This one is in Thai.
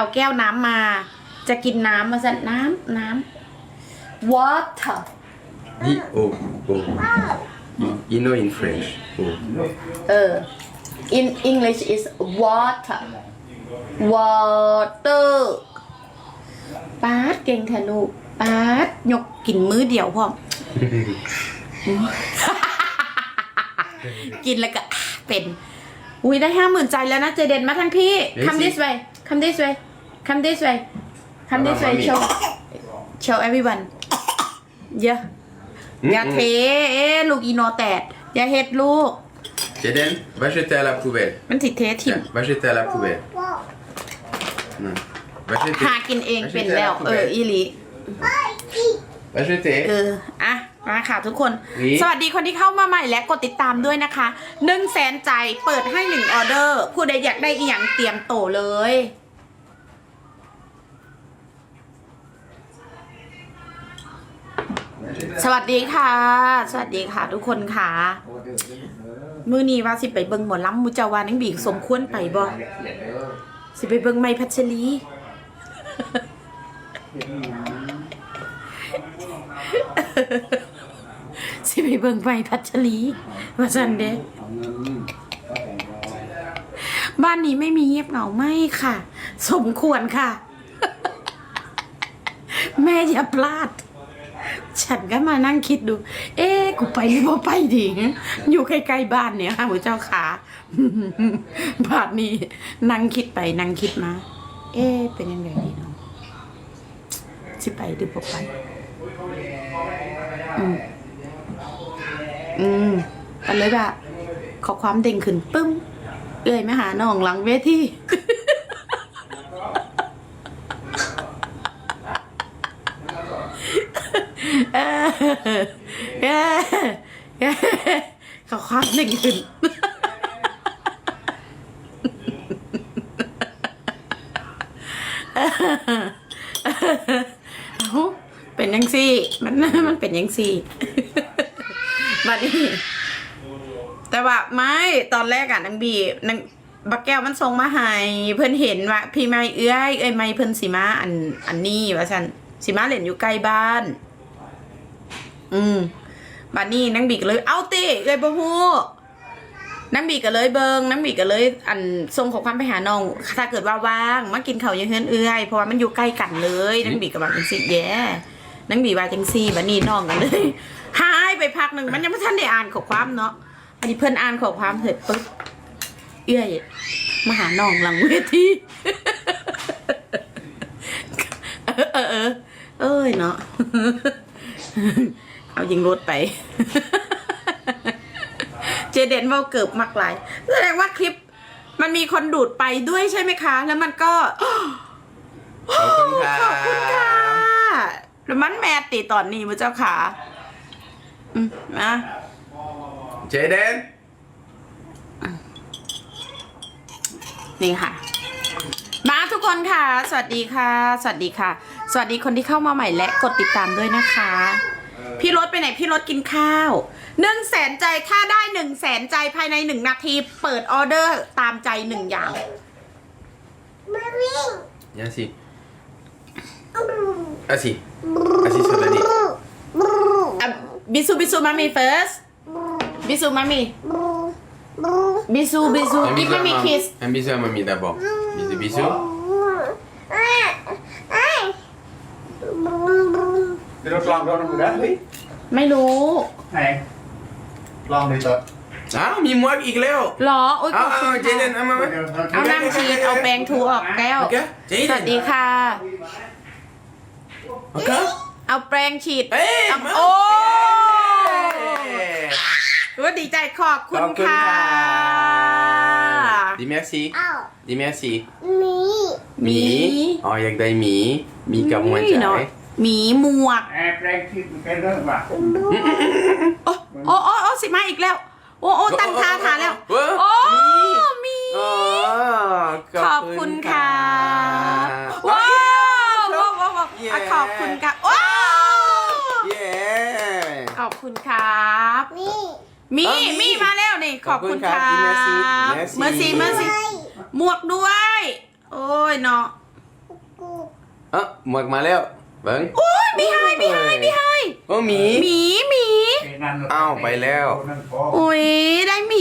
เอาแก้วน้ำมา จะกินน้ำมาสั่นน้ำน้ำ water Dis oh, oh. You, you know in French. Oh. เออ in English is water water ป๊าดเก่งแทลูกป๊าดยกกินมื้อเดียวพร้อม กินแล้วก็อะเป็น อุ้ยได้ห้าหมื่นใจแล้วนะ เจเดนมาทั้งพี่ Yes, come this yes. way come this way come this way come this way Mama, show show everyone เยอะอย่าเทเอ๊ะลูกอีโนแตดอย่าเฮ็ดลูก Jaden, va jeter à la poubelle. มันสิเทถิ่ม Tiens, va jeter à la poubelle. Non. Va jeter. หากินเอง Va เป็น jeter à แล้ว la เออ poubelle. อีหลี Va jeter. เอออะมาค่ะทุกคน นี่ สวัสดีคนที่เข้ามาใหม่และกดติดตามด้วยนะคะหนึ่งแสนใจเปิดให้หนึ่งออเดอร์ ผู้ใดอยากได้อีหยังเตรียมโตเลย สวัสดีค่ะ สวัสดีค่ะ ทุกคนค่ะ มือนี้ว่าสิไปเบิงหมอลำมูจาวานังบีกสมควรไปบ่สิไปเบิงไม่พัชรีสิไปเบิ่งไปพัชรีว่าสันเด้บ้านนี้ไม่มีเงียบเหงาไม่ค่ะ สมควรค่ะ แม่อย่าพลาด ฉันก็มานั่งคิดดู เอ๊ะกูไปหรือบ่ไปดี อยู่ใกล้ๆบ้านเนี่ยค่ะหมูเจ้าขาบานนี้นั่งคิดไปนั่งคิดมา เอ๊ะเป็นยังไงดีเนาะสิไปหรือบ่ไป อืมอืมกันเลยแบบขอความเด่งขึ้นปึ้มเอ้ยไม่หาน้องหลังเวที เออ เออเออขอความเด่งขึ้นเอ้าเป็นยังซี่ มันมันเป็นยังซี่บัดนี้แต่ว่าไม่ตอนแรกอะนางบีนางบักแก้วมันส่งมาให้เพื่อนเห็นว่า พี่ไม่เอื้อยเอ้ยไม่เพิ่อนสีมาอันอันนี้ว่าฉันสีมาเหล่นอยู่ใกล้บ้าน อืม บัดนี้นางบีก็เลย เอาติเอ้ยบ่ฮู้นางบีก็เลยเบิงนางบีก็เลย อันส่งของความไปหาน้อง ถ้าเกิดว่าว่างมากินเขาวอยังเฮือนเอื้อยเพราะว่ามันอยู่ใกล้กันเลยนางบีก็ว่าจังซี่แย่นางบีว่าจังซี่บัดนี้น้องกันเลยหายไปพักหนึ่งมันยังไม่ทันได้อ่านข้อความเนาะอันนี้เพื่อนอ่านข้อความเสร็จปุ๊บเอื้อยมาหาน้องหลังเวทีเออเออเอ้ยเนาะ เอายิงรถไป เจเดนเว่าเกิบมากหลายแสดงว่าคลิปมันมีคนดูดไปด้วยใช่ไหมคะ แล้วมันก็ขอบคุณค่ะขอบคุณค่ะแล้วมันแมตติตอนนี้มุเจ้าขาอืมมา Jaden. นี่ค่ะ มาทุกคนค่ะ สวัสดีค่ะ สวัสดีค่ะ สวัสดีคนที่เข้ามาใหม่และกดติดตามด้วยนะคะ พี่รถไปไหนพี่รถกินข้าวหนึ่งแสนใจถ้าได้หนึ่งแสนใจภายในหนึ่งนาที เปิดออเดอร์ตามใจหนึ่งอย่าง Viens ici. Assis. Assis sur le lit. อะบิซูบิซูมามี first บิซูมามีบิซูบิซู Un กิฟ bisou มา à มี mamie. คิส Un bisou à mamie d'abord. Bisous, bisous. เดี๋ยวเราลองลองดูนะเฮ้ยไม่รู้ไหนลองเลยเถอะ Ah, mis-moi, Igleo. หรอโอ้ยขอบ Ah, คุณ ah, ค่ะ Jaden, ah, maman. เอาน้ำชีสเอาแปรงทูออกแก้ว Ok, สวัสดี Jaden. ค่ะ Encore เอาแปรงฉีด Hey, เอา maman. โอ้ Hey. ว่าดีใจขอบคุณขอบคุณค่ะ ค่ะ Dis merci. Dis merci. หมี Mi. Oh, il y a que des mi. Mi comme moi, นี่เนาะ Jai. หมีหมวกแอบแรงคิดมันเป็นเรื่องว่ะโอ้โอ้โอ้โอ้สิมาอีกแล้ว โอ้โอ้ตั้งท่าทานแล้ว โอ้โอ้หมีมี Oh, ขอบคุณค่ะว้าวว้าวว้าวว้าวอะขอบคุณค่ะว้าว Yeah. ขอบคุณครับมีเอ้ามีมีมาแล้วนี่ขอบคุณคขอบคุณครัรับบ Merci เมอร์ Merci ซีเมอร์ซีหมวกด้วย โอ้ยเนาะเอะหมวกมาแล้ว เบิ้งโอ้ยมีให้มีให้มีให้โอ้หมี หมีหมีไอ้นั่นอ้าวไปแล้วนั่นพอโอ้ยได้หมี